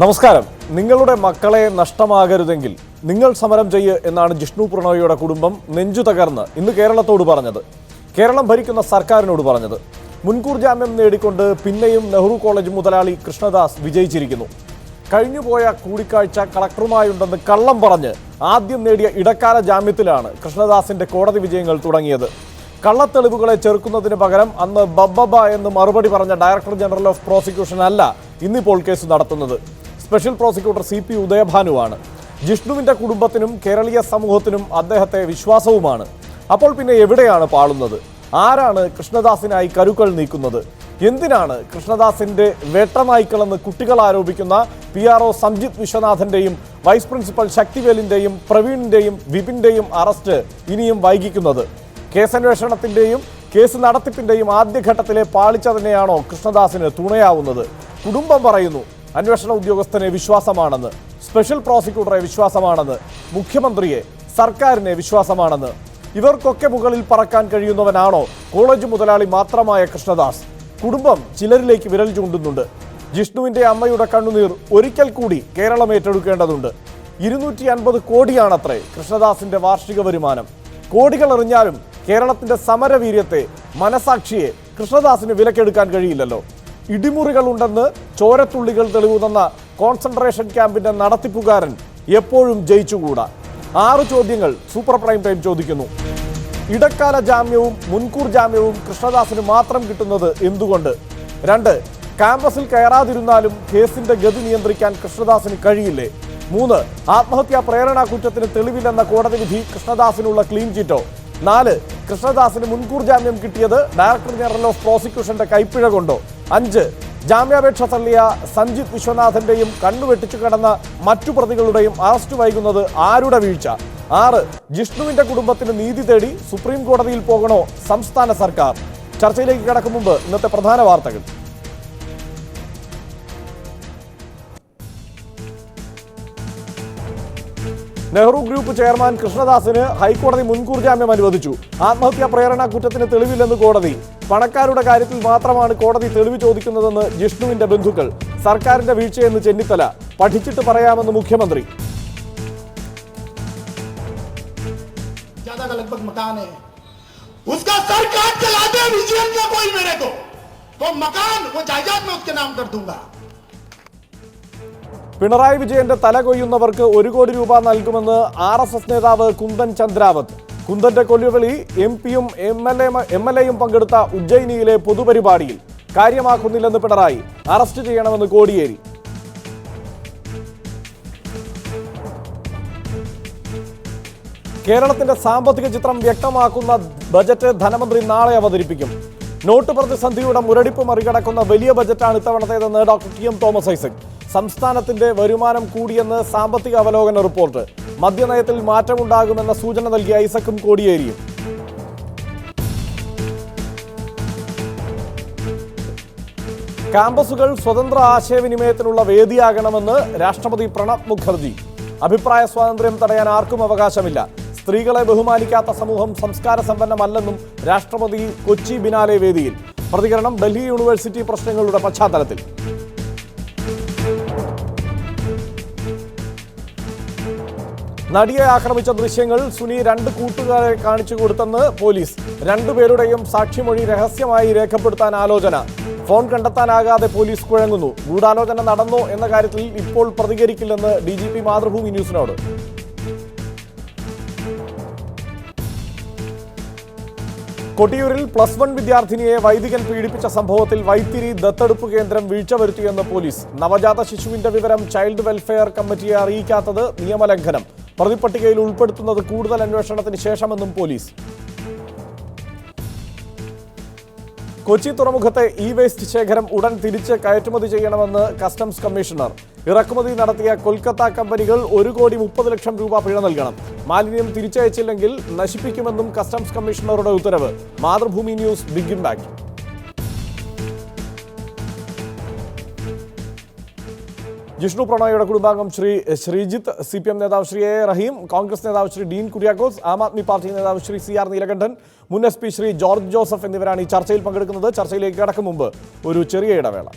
നമസ്കാരം. നിങ്ങളുടെ മക്കളെ നഷ്ടമാകരുതെങ്കിൽ നിങ്ങൾ സമരം ചെയ്യ് എന്നാണ് ജിഷ്ണു പ്രണോയിയുടെ കുടുംബം നെഞ്ചു തകർന്ന് ഇന്ന് കേരളത്തോട് പറഞ്ഞത്. കേരളം ഭരിക്കുന്ന സർക്കാരിനോട് പറഞ്ഞത്. മുൻകൂർ ജാമ്യം നേടിക്കൊണ്ട് പിന്നെയും നെഹ്റു കോളേജ് മുതലാളി കൃഷ്ണദാസ് വിജയിച്ചിരിക്കുന്നു. കഴിഞ്ഞുപോയ കൂടിക്കാഴ്ച കളക്ടറുമായുണ്ടെന്ന് കള്ളം പറഞ്ഞ് ആദ്യം നേടിയ ഇടക്കാല ജാമ്യത്തിലാണ് കൃഷ്ണദാസിന്റെ കോടതി വിജയങ്ങൾ തുടങ്ങിയത്. കള്ളത്തെളിവുകളെ ചെറുക്കുന്നതിന് പകരം അന്ന് ബബ്ബബ എന്ന് മറുപടി പറഞ്ഞ ഡയറക്ടർ ജനറൽ ഓഫ് പ്രോസിക്യൂഷൻ അല്ല ഇന്നിപ്പോൾ കേസ് നടത്തുന്നത്. സ്പെഷ്യൽ പ്രോസിക്യൂട്ടർ സി പി ഉദയഭാനുവാണ്. ജിഷ്ണുവിന്റെ കുടുംബത്തിനും കേരളീയ സമൂഹത്തിനും അദ്ദേഹത്തെ വിശ്വാസവുമാണ്. അപ്പോൾ പിന്നെ എവിടെയാണ് പാളുന്നത്? ആരാണ് കൃഷ്ണദാസിനായി കരുക്കൾ നീക്കുന്നത്? എന്തിനാണ് കൃഷ്ണദാസിന്റെ വേട്ടനായ്ക്കളെന്ന് കുട്ടികൾ ആരോപിക്കുന്ന പി ആർ ഒ സംജിത് വിശ്വനാഥന്റെയും വൈസ് പ്രിൻസിപ്പൽ ശക്തിവേലിന്റെയും പ്രവീണിന്റെയും വിപിന്റെയും അറസ്റ്റ് ഇനിയും വൈകിക്കുന്നത്. കേസന്വേഷണത്തിന്റെയും കേസ് നടത്തിപ്പിന്റെയും ആദ്യഘട്ടത്തിലെ പാളിച്ച തന്നെയാണോ കൃഷ്ണദാസിന് തുണയാവുന്നത്. കുടുംബം പറയുന്നു അന്വേഷണ ഉദ്യോഗസ്ഥനെ വിശ്വാസമാണെന്ന്. സ്പെഷ്യൽ പ്രോസിക്യൂട്ടറെ വിശ്വാസമാണെന്ന്. മുഖ്യമന്ത്രിയെ സർക്കാരിനെ വിശ്വാസമാണെന്ന്. ഇവർക്കൊക്കെ മുകളിൽ പറക്കാൻ കഴിയുന്നവനാണോ കോളേജ് മുതലാളി മാത്രമായ കൃഷ്ണദാസ്. കുടുംബം ചിലരിലേക്ക് വിരൽ ചൂണ്ടുന്നുണ്ട്. ജിഷ്ണുവിന്റെ അമ്മയുടെ കണ്ണുനീർ ഒരിക്കൽ കൂടി കേരളം ഏറ്റെടുക്കേണ്ടതുണ്ട്. ഇരുന്നൂറ്റി അൻപത് കോടിയാണത്രേ കൃഷ്ണദാസിന്റെ വാർഷിക വരുമാനം. കോടികൾ എറിഞ്ഞാലും കേരളത്തിന്റെ സമരവീര്യത്തെ മനസാക്ഷിയെ കൃഷ്ണദാസിന് വിലക്കെടുക്കാൻ കഴിയില്ലല്ലോ. ഇടിമുറികൾ ഉണ്ടെന്ന് ചോരത്തുള്ളികൾ തെളിവുതന്ന കോൺസെൻട്രേഷൻ ക്യാമ്പിന്റെ നടത്തിപ്പുകാരൻ എപ്പോഴും ജയിച്ചുകൂടാ. ആറ് ചോദ്യങ്ങൾ സൂപ്പർ പ്രൈം ടൈം ചോദിക്കുന്നു. ഇടക്കാല ജാമ്യവും മുൻകൂർ ജാമ്യവും കൃഷ്ണദാസിന് മാത്രം കിട്ടുന്നത് എന്തുകൊണ്ട്? രണ്ട് ക്യാമ്പസിൽ കയറാതിരുന്നാലും കേസിന്റെ ഗതി നിയന്ത്രിക്കാൻ കൃഷ്ണദാസിന് കഴിയില്ലേ? മൂന്ന് ആത്മഹത്യാ പ്രേരണാ കുറ്റത്തിന് തെളിവില്ലെന്ന കോടതി വിധി കൃഷ്ണദാസിനുള്ള ക്ലീൻ ചിറ്റോ? നാല് കൃഷ്ണദാസിന് മുൻകൂർ ജാമ്യം കിട്ടിയത് ഡയറക്ടർ ജനറൽ ഓഫ് പ്രോസിക്യൂഷന്റെ കൈപ്പിഴ കൊണ്ടോ? അഞ്ച് ജാമ്യാപേക്ഷ തള്ളിയ സഞ്ജിത് വിശ്വനാഥന്റെയും കണ്ണുവെട്ടിച്ചു കടന്ന മറ്റു പ്രതികളുടെയും അറസ്റ്റ് വൈകുന്നത് ആരുടെ വീഴ്ച? ആറ് ജിഷ്ണുവിന്റെ കുടുംബത്തിന് നീതി തേടി സുപ്രീം കോടതിയിൽ പോകണോ സംസ്ഥാന സർക്കാർ? ചർച്ചയിലേക്ക് കടക്കും മുമ്പ് ഇന്നത്തെ പ്രധാന വാർത്തകൾ. നെഹ്റു ഗ്രൂപ്പ് ചെയർമാൻ കൃഷ്ണദാസിന് ഹൈക്കോടതി മുൻകൂർ ജാമ്യം അനുവദിച്ചു ആത്മഹത്യാ പ്രേരണ കുറ്റത്തിന് തെളിവില്ലെന്ന് കോടതി പണക്കാരുടെ കാര്യത്തിൽ മാത്രമാണ് കോടതി തെളിവ് ചോദിക്കുന്നതെന്ന് ജിഷ്ണുവിന്റെ ബന്ധുക്കൾ സർക്കാരിന്റെ വീഴ്ചയെന്ന് ചെന്നിത്തല പഠിച്ചിട്ട് പറയാമെന്ന് മുഖ്യമന്ത്രി ज्यादा का लगभग मकान है उसका सर काट के ला दे विजयन का कोई मेरे को तो मकान वो जायदाद मैं उसके नाम कर दूंगा പിണറായി വിജയന്റെ തല കൊയ്യുന്നവർക്ക് ഒരു കോടി രൂപ നൽകുമെന്ന് ആർ എസ് എസ് നേതാവ് കുന്ദൻ ചന്ദ്രാവത്ത് കുന്ദന്റെ കൊല്ലുവിളി എം പിയും M L A M L എയും പങ്കെടുത്ത ഉജ്ജയിനിയിലെ പൊതുപരിപാടിയിൽ കാര്യമാക്കുന്നില്ലെന്ന് പിണറായി. അറസ്റ്റ് ചെയ്യണമെന്ന് കോടിയേരി. കേരളത്തിന്റെ സാമ്പത്തിക ചിത്രം വ്യക്തമാക്കുന്ന ബജറ്റ് ധനമന്ത്രി നാളെ അവതരിപ്പിക്കും. നോട്ട് പ്രതിസന്ധിയുടെ മുരടിപ്പ് മറികടക്കുന്ന വലിയ ബജറ്റാണ് ഇത്തവണത്തേതെന്ന് doctor T M Thomas Isaac. സംസ്ഥാനത്തിന്റെ വരുമാനം കൂടിയെന്ന് സാമ്പത്തിക അവലോകന റിപ്പോർട്ട്. മദ്യനയത്തിൽ മാറ്റമുണ്ടാകുമെന്ന സൂചന നൽകിയ ഐസക്കും കോടിയേരിയും. ക്യാമ്പസുകൾ സ്വതന്ത്ര ആശയവിനിമയത്തിനുള്ള വേദിയാകണമെന്ന് രാഷ്ട്രപതി പ്രണബ് മുഖർജി. അഭിപ്രായ സ്വാതന്ത്ര്യം തടയാൻ ആർക്കും അവകാശമില്ല. സ്ത്രീകളെ ബഹുമാനിക്കാത്ത സമൂഹം സംസ്കാര സമ്പന്നമല്ലെന്നും രാഷ്ട്രപതി കൊച്ചി ബിനാലെ വേദിയിൽ. പ്രതികരണം ഡൽഹി യൂണിവേഴ്സിറ്റി പ്രശ്നങ്ങളുടെ പശ്ചാത്തലത്തിൽ. നടിയെ ആക്രമിച്ച ദൃശ്യങ്ങൾ സുനി രണ്ട് കൂട്ടുകാരെ കാണിച്ചു കൊടുത്തെന്ന് പോലീസ്. രണ്ടുപേരുടെയും സാക്ഷിമൊഴി രഹസ്യമായി രേഖപ്പെടുത്താൻ ആലോചന. ഫോൺ കണ്ടെത്താനാകാതെ പോലീസ് കുഴങ്ങുന്നു. ഗൂഢാലോചന നടന്നോ എന്ന കാര്യത്തിൽ ഇപ്പോൾ പ്രതികരിക്കില്ലെന്ന് ഡി ജി പി മാതൃഭൂമി ന്യൂസിനോട്. കൊട്ടിയൂരിൽ പ്ലസ് വൺ വിദ്യാർത്ഥിനിയെ വൈദികൻ പീഡിപ്പിച്ച സംഭവത്തിൽ വൈത്തിരി ദത്തെടുപ്പ് കേന്ദ്രം വീഴ്ച വരുത്തിയെന്ന് പോലീസ്. നവജാത ശിശുവിന്റെ വിവരം ചൈൽഡ് വെൽഫെയർ കമ്മിറ്റിയെ അറിയിക്കാത്തത് നിയമലംഘനം. പ്രതിപട്ടികയിൽ ഉൾപ്പെടുത്തുന്നത് കൂടുതൽ അന്വേഷണത്തിന് ശേഷമെന്നും പോലീസ്. കൊച്ചി തുറമുഖത്തെ ഇ വേസ്റ്റ് ശേഖരം ഉടൻ തിരിച്ച് കയറ്റുമതി ചെയ്യണമെന്ന് കസ്റ്റംസ് കമ്മീഷണർ. ഇറക്കുമതി നടത്തിയ കൊൽക്കത്ത കമ്പനികൾ ഒരു കോടി മുപ്പത് ലക്ഷം രൂപ പിഴ നൽകണം. മാലിന്യം തിരിച്ചയച്ചില്ലെങ്കിൽ നശിപ്പിക്കുമെന്നും കസ്റ്റംസ് കമ്മീഷണറുടെ ഉത്തരവ്. Mathrubhumi news big impact Jishnu പ്രണോയുടെ കുടുംബാംഗം Sri Sreejith C P M നേതാവ് ശ്രീ എ റഹീം കോൺഗ്രസ് നേതാവ് ശ്രീ ഡീൻ കുര്യാക്കോസ് ആം ആദ്മി പാർട്ടി നേതാവ് ശ്രീ സി ആർ നീലകണ്ഠൻ മുൻ എസ് പി ശ്രീ ജോർജ് ജോസഫ് എന്നിവരാണ് ഈ ചർച്ചയിൽ പങ്കെടുക്കുന്നത്. ചർച്ചയിലേക്ക് കടക്കും മുമ്പ് ഒരു ചെറിയ ഇടവേള.